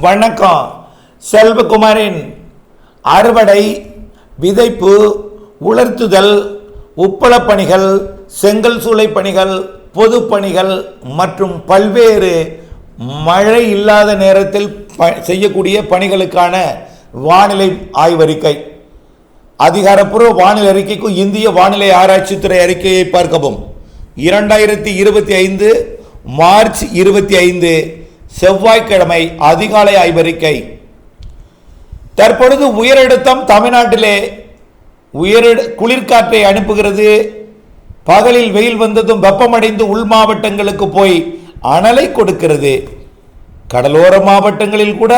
வணக்கம். செல்வகுமாரின் அறுவடை விதைப்பு உலர்த்துதல் உப்பளப் பணிகள் செங்கல் சூளை பணிகள் பொது பணிகள் மற்றும் பல்வேறு மழை இல்லாத நேரத்தில் ப செய்யக்கூடிய பணிகளுக்கான வானிலை ஆய்வறிக்கை. அதிகாரப்பூர்வ வானிலை அறிக்கைக்கும் இந்திய வானிலை ஆராய்ச்சித்துறை அறிக்கையை பார்க்கவும். இரண்டாயிரத்தி இருபத்தி ஐந்து மார்ச் இருபத்தி ஐந்து செவ்வாய்க்கிழமை அதிகாலை ஆய்வறிக்கை தற்பொழுது உயரழுத்தம் தமிழ்நாட்டிலே உயர் குளிர்காற்றை அனுப்புகிறது. பகலில் வெயில் வந்ததும் வெப்பமடைந்து உள் மாவட்டங்களுக்கு போய் அனலை கொடுக்கிறது. கடலோர மாவட்டங்களில் கூட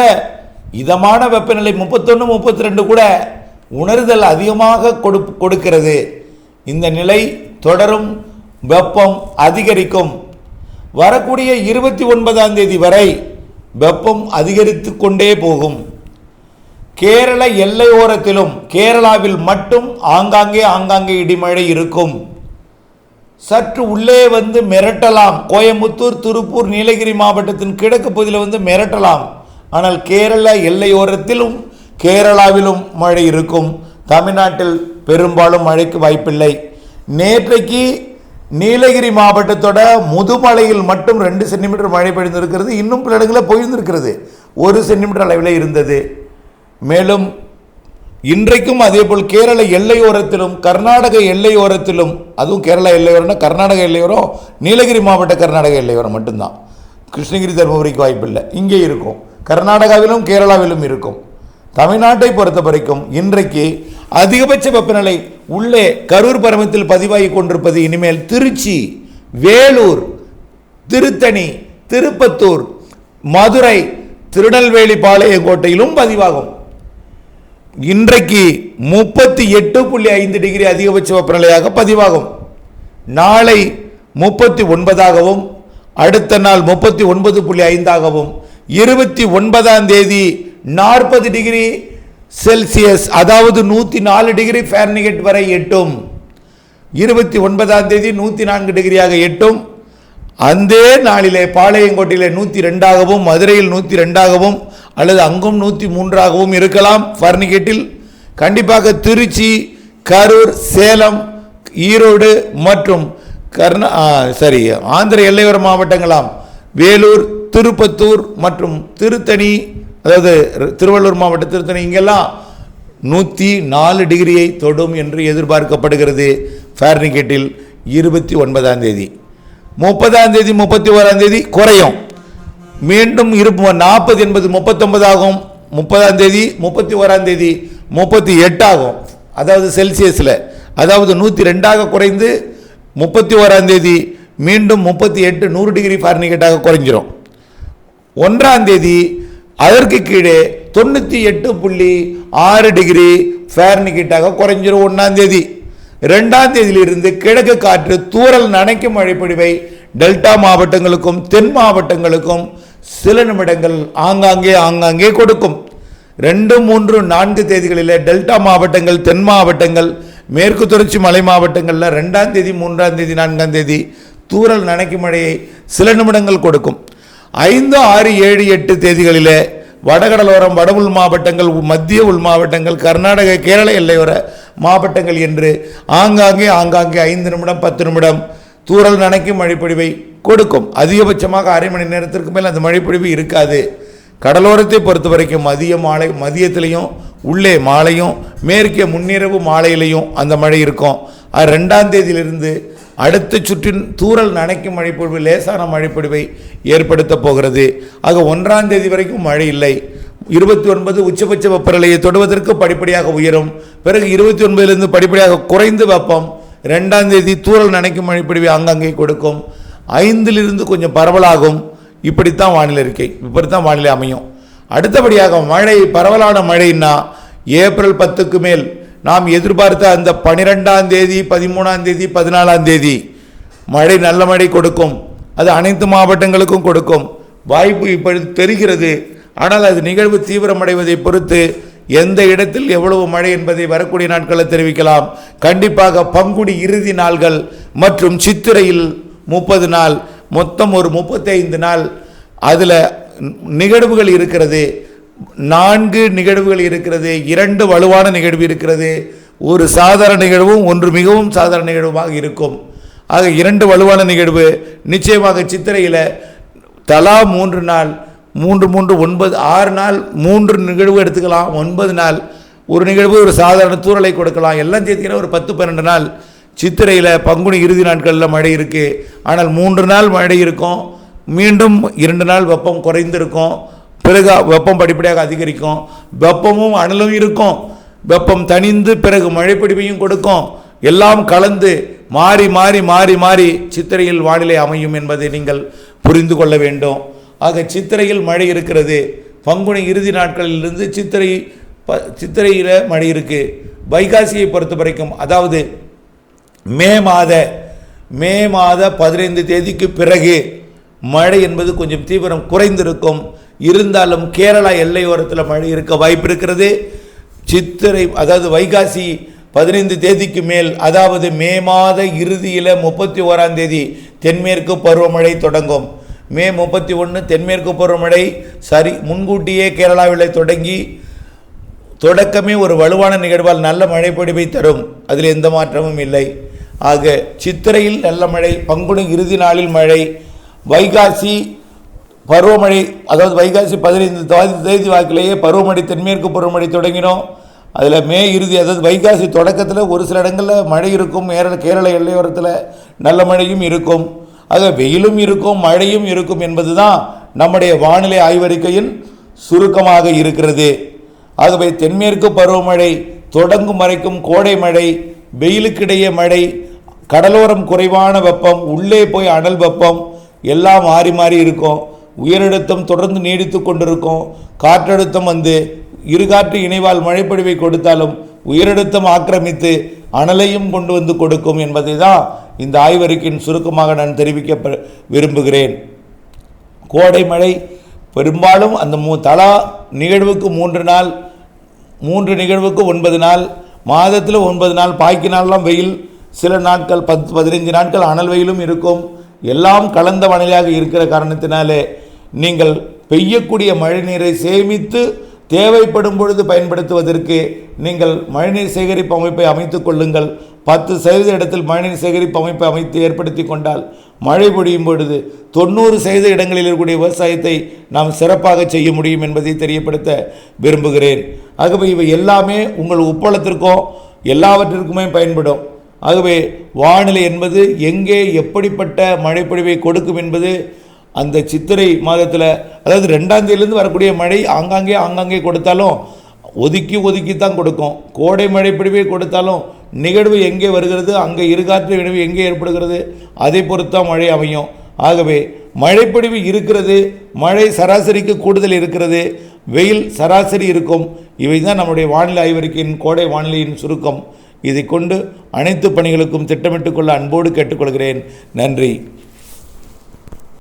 இதமான வெப்பநிலை முப்பத்தொன்று முப்பத்தி ரெண்டு கூட உணர்தல் அதிகமாக கொடு கொடுக்கிறது. இந்த நிலை தொடரும் வெப்பம் அதிகரிக்கும். வரக்கூடிய இருபத்தி ஒன்பதாம் தேதி வரை வெப்பம் அதிகரித்து கொண்டே போகும். கேரள எல்லையோரத்திலும் கேரளாவில் மட்டும் ஆங்காங்கே ஆங்காங்கே இடிமழை இருக்கும். சற்று உள்ளே வந்து மிரட்டலாம். கோயம்புத்தூர் திருப்பூர் நீலகிரி மாவட்டத்தின் கிழக்கு பகுதியில் வந்து மிரட்டலாம். ஆனால் கேரள எல்லையோரத்திலும் கேரளாவிலும் மழை இருக்கும். தமிழ்நாட்டில் பெரும்பாலும் மழைக்கு வாய்ப்பில்லை. நேற்றைக்கு நீலகிரி மாவட்டத்தோட முதுமலையில் மட்டும் ரெண்டு சென்டிமீட்டர் மழை பெய்திருக்கிறது. இன்னும் பல இடங்களில் பொய்ந்திருக்கிறது ஒரு சென்டிமீட்டர் அளவில் இருந்தது. மேலும் இன்றைக்கும் அதேபோல் கேரள எல்லையோரத்திலும் கர்நாடக எல்லையோரத்திலும் அதுவும் கேரளா எல்லையோரம்னா கர்நாடக எல்லையோரம் நீலகிரி மாவட்ட கர்நாடக எல்லையோரம் மட்டும்தான். கிருஷ்ணகிரி தருமபுரிக்கு வாய்ப்பில்லை இங்கே இருக்கும். கர்நாடகாவிலும் கேரளாவிலும் இருக்கும். தமிழ்நாட்டை பொறுத்த வரைக்கும் இன்றைக்கு அதிகபட்ச வெப்பநிலை உள்ளே கரூர் பரமத்தில் பதிவாகி கொண்டிருப்பது இனிமேல் திருச்சி வேலூர் திருத்தணி திருப்பத்தூர் மதுரை திருநெல்வேலி பாளையங்கோட்டையிலும் பதிவாகும். இன்றைக்கு முப்பத்தி எட்டு புள்ளி ஐந்து டிகிரி அதிகபட்ச வெப்பநிலையாக பதிவாகும். நாளை முப்பத்தி ஒன்பதாகவும் அடுத்த நாள் முப்பத்தி ஒன்பது புள்ளி ஐந்தாகவும் இருபத்தி ஒன்பதாம் தேதி நாற்பது டிகிரி செல்சியஸ் அதாவது நூற்றி நாலு டிகிரி ஃபேர்னிகேட் வரை எட்டும். இருபத்தி ஒன்பதாம் தேதி நூற்றி நான்கு டிகிரியாக எட்டும். அந்த நாளிலே பாளையங்கோட்டையிலே நூற்றி ரெண்டாகவும் மதுரையில் நூற்றி ரெண்டாகவும் அல்லது அங்கும் நூற்றி மூன்றாகவும் இருக்கலாம் ஃபர்னிகேட்டில் கண்டிப்பாக திருச்சி கரூர் சேலம் ஈரோடு மற்றும் கர்நா சரி ஆந்திர எல்லையோர மாவட்டங்களாம். வேலூர் திருப்பத்தூர் மற்றும் திருத்தணி அதாவது திருவள்ளூர் மாவட்ட திருத்தணி இங்கெல்லாம் நூற்றி நாலு டிகிரியை தொடும் என்று எதிர்பார்க்கப்படுகிறது ஃபேர்னிகேட்டில் இருபத்தி ஒன்பதாம் தேதி. முப்பதாம் தேதி முப்பத்தி ஓராம் தேதி குறையும். மீண்டும் இருப்பு நாற்பது என்பது முப்பத்தொன்பது ஆகும். முப்பதாம் தேதி முப்பத்தி ஓராம் தேதி முப்பத்தி எட்டாகும் அதாவது செல்சியஸில். அதாவது நூற்றி ரெண்டாக குறைந்து முப்பத்தி ஓராம் தேதி மீண்டும் முப்பத்தி எட்டு நூறு டிகிரி ஃபாரன்ஹீட்டாக குறைஞ்சிரும். ஒன்றாம் தேதி அதற்கு கீழே தொண்ணூற்றி எட்டு புள்ளி ஆறு டிகிரி ஃபேர்னிகிட்டாக குறைஞ்சிரும் ஒன்றாம் தேதி. ரெண்டாம் தேதியிலிருந்து கிழக்கு காற்று தூரல் நனைக்கும் மழைப்பொழிவை டெல்டா மாவட்டங்களுக்கும் தென் மாவட்டங்களுக்கும் சில நிமிடங்கள் ஆங்காங்கே ஆங்காங்கே கொடுக்கும். ரெண்டு மூன்று நான்கு தேதிகளில் டெல்டா மாவட்டங்கள் தென் மாவட்டங்கள் மேற்கு தொடர்ச்சி மலை மாவட்டங்களில் ரெண்டாம் தேதி மூன்றாம் தேதி நான்காம் தேதி தூரல் நனைக்கும் மழையை சில நிமிடங்கள் கொடுக்கும். ஐந்து ஆறு ஏழு எட்டு தேதிகளில் வடகடலோரம் வட உள் மாவட்டங்கள் மத்திய உள் மாவட்டங்கள் கர்நாடக கேரள எல்லையோர மாவட்டங்கள் என்று ஆங்காங்கே ஆங்காங்கே ஐந்து நிமிடம் பத்து நிமிடம் தூரல் நனைக்கும் மழைப்பொழிவை கொடுக்கும். அதிகபட்சமாக அரை மணி நேரத்திற்கு மேல் அந்த மழைப்பொழிவு இருக்காது. கடலோரத்தை பொறுத்த வரைக்கும் மதிய மாலை மதியத்திலையும் உள்ளே மாலையும் மேற்கே முன்னிரவு மாலையிலையும் அந்த மழை இருக்கும். அது ரெண்டாம் தேதியிலிருந்து அடுத்த சுற்றின் தூரல் நனைக்கும் மழைப்பொழிவு லேசான மழைப்பொழிவை ஏற்படுத்த போகிறது. ஆக ஒன்றாம் தேதி வரைக்கும் மழை இல்லை. இருபத்தி ஒன்பது உச்சபட்ச வெப்பநிலையை தொடுவதற்கு படிப்படியாக உயரும். பிறகு இருபத்தி ஒன்பதிலிருந்து படிப்படியாக குறைந்து வெப்பம். ரெண்டாம் தேதி தூரல் நனைக்கும் மழைப்பொழிவை ஆங்காங்கே கொடுக்கும். ஐந்திலிருந்து கொஞ்சம் பரவலாகும். இப்படித்தான் வானிலை இருக்கை. இப்படித்தான் வானிலை அமையும். அடுத்தபடியாக மழை பரவலான மழைன்னா ஏப்ரல் பத்துக்கு மேல் நாம் எதிர்பார்த்த அந்த பனிரெண்டாம் தேதி பதிமூணாம் தேதி பதினாலாம் தேதி மழை நல்ல மழை கொடுக்கும். அது அனைத்து மாவட்டங்களுக்கும் கொடுக்கும். வாய்ப்பு இப்பொழுது தெரிகிறது. ஆனால் அது நிகழ்வு தீவிரமடைவதை பொறுத்து எந்த இடத்தில் எவ்வளவு மழை என்பதை வரக்கூடிய நாட்களில் தெரிவிக்கலாம். கண்டிப்பாக பங்குனி இறுதி நாள்கள் மற்றும் சித்திரையில் முப்பது நாள் மொத்தம் ஒரு முப்பத்தைந்து நாள் அதில் நிகழ்வுகள் இருக்கிறது. நான்கு நிகழ்வுகள் இருக்கிறது இரண்டு வலுவான நிகழ்வு இருக்கிறது. ஒரு சாதாரண நிகழ்வும் ஒன்று மிகவும் சாதாரண நிகழ்வுமாக இருக்கும். ஆக இரண்டு வலுவான நிகழ்வு நிச்சயமாக சித்திரையில் தலா மூன்று நாள் மூன்று மூன்று ஒன்பது ஆறு நாள் மூன்று நிகழ்வு எடுத்துக்கலாம் ஒன்பது நாள். ஒரு நிகழ்வு ஒரு சாதாரண தூறலை கொடுக்கலாம். எல்லாம் சேர்த்துக்கிற ஒரு பத்து பன்னெண்டு நாள். சித்திரையில் பங்குனி இறுதி நாட்களில் மழை இருக்குது ஆனால் மூன்று நாள் மழை இருக்கும். மீண்டும் இரண்டு நாள் வெப்பம் குறைந்திருக்கும். பிறகு வெப்பம் படிப்படியாக அதிகரிக்கும். வெப்பமும் அனலும் இருக்கும். வெப்பம் தணிந்து பிறகு மழைப்பிடிப்பையும் கொடுக்கும். எல்லாம் கலந்து மாறி மாறி மாறி மாறி சித்திரையில் வானிலை அமையும் என்பதை நீங்கள் புரிந்து கொள்ள வேண்டும். ஆக சித்திரையில் மழை இருக்கிறது. பங்குனி இறுதி நாட்களிலிருந்து சித்திரை ப சித்திரையில் மழை இருக்குது வைகாசியை பொறுத்த வரைக்கும் அதாவது மே மாத மே மாத பதினைந்து தேதிக்கு பிறகு மழை என்பது கொஞ்சம் தீவிரம் குறைந்திருக்கும். இருந்தாலும் கேரளா எல்லையோரத்தில் மழை இருக்க வாய்ப்பு இருக்கிறது. சித்திரை அதாவது வைகாசி பதினைந்து தேதிக்கு மேல் அதாவது மே மாத இறுதியில் முப்பத்தி ஓராம் தேதி தென்மேற்கு பருவமழை தொடங்கும். மே முப்பத்தி ஒன்று தென்மேற்கு பருவமழை சரி முன்கூட்டியே கேரளாவில் தொடங்கி தொடக்கமே ஒரு வலுவான நிகழ்வால் நல்ல மழை பொழிவை தரும். அதில் எந்த மாற்றமும் இல்லை. ஆக சித்திரையில் நல்ல மழை பங்குனி இறுதி நாளில் மழை வைகாசி பருவமழை அதாவது வைகாசி பதினைந்து தேதி தேதி வாக்கிலேயே பருவமழை தென்மேற்கு பருவமழை தொடங்கினோம். அதில் மே இறுதி அதாவது வைகாசி தொடக்கத்தில் ஒரு சில இடங்களில் மழை இருக்கும். கேரள கேரள எல்லையோரத்தில் நல்ல மழையும் இருக்கும். ஆக வெயிலும் இருக்கும் மழையும் இருக்கும் என்பது தான் நம்முடைய வானிலை ஆய்வறிக்கையின் சுருக்கமாக இருக்கிறது. ஆகவே தென்மேற்கு பருவமழை தொடங்கும் வரைக்கும் கோடை மழை வெயிலுக்கிடையே மழை கடலோரம் குறைவான வெப்பம் உள்ளே போய் அனல் வெப்பம் எல்லாம் மாறி மாறி இருக்கும். உயரழுத்தம் தொடர்ந்து நீடித்து கொண்டிருக்கும். காற்றழுத்தம் வந்து இருகாற்று இணைவால் மழைப்பொழிவை கொடுத்தாலும் உயரழுத்தம் ஆக்கிரமித்து அனலையும் கொண்டு வந்து கொடுக்கும் என்பதை தான் இந்த ஆய்வறிக்கையின் சுருக்கமாக நான் தெரிவிக்க விரும்புகிறேன். கோடை மழை பெரும்பாலும் அந்த மூ தலா நிகழ்வுக்கு மூன்று நாள் மூன்று நிகழ்வுக்கு ஒன்பது நாள் மாதத்தில் ஒன்பது நாள் பாய்க்கு நாள்லாம் வெயில் சில நாட்கள் பத்து பதினைஞ்சு நாட்கள் அனல் வெயிலும் இருக்கும். எல்லாம் கலந்த வானிலையாக இருக்கிற காரணத்தினாலே நீங்கள் பெய்யக்கூடிய மழைநீரை சேமித்து தேவைப்படும் பொழுது பயன்படுத்துவதற்கு நீங்கள் மழைநீர் சேகரிப்பு அமைப்பை அமைத்துக் கொள்ளுங்கள். பத்து சதவீத இடத்தில் மழைநீர் சேகரிப்பு அமைப்பை அமைத்து ஏற்படுத்தி கொண்டால் மழை பொழியும் பொழுது தொண்ணூறு சதவீத இடங்களில் இருக்கக்கூடிய விவசாயத்தை நாம் சிறப்பாக செய்ய முடியும் என்பதை தெரியப்படுத்த விரும்புகிறேன். ஆகவே இவை எல்லாமே உங்கள் உப்பளத்திற்கும் எல்லாவற்றிற்குமே பயன்படும். ஆகவே வானிலை என்பது எங்கே எப்படிப்பட்ட மழைப்பொழிவை கொடுக்கும் என்பது அந்த சித்திரை மாதத்தில் அதாவது ரெண்டாம் தேதியிலேருந்து வரக்கூடிய மழை ஆங்காங்கே ஆங்காங்கே கொடுத்தாலும் ஒதுக்கி ஒதுக்கி தான் கொடுக்கும். கோடை மழை கொடுத்தாலும் நிகழ்வு எங்கே வருகிறது அங்கே இருகாற்று விளைவு எங்கே ஏற்படுகிறது அதை பொறுத்தான் மழை அமையும். ஆகவே மழைப்படிவு இருக்கிறது மழை சராசரிக்கு கூடுதல் இருக்கிறது வெயில் சராசரி இருக்கும். இவை தான் நம்முடைய வானிலை ஆய்வறிக்கையின் கோடை வானிலையின் சுருக்கம். இதை கொண்டு அனைத்து பணிகளுக்கும் திட்டமிட்டுக்கொள்ள அன்போடு கேட்டுக்கொள்கிறேன். நன்றி.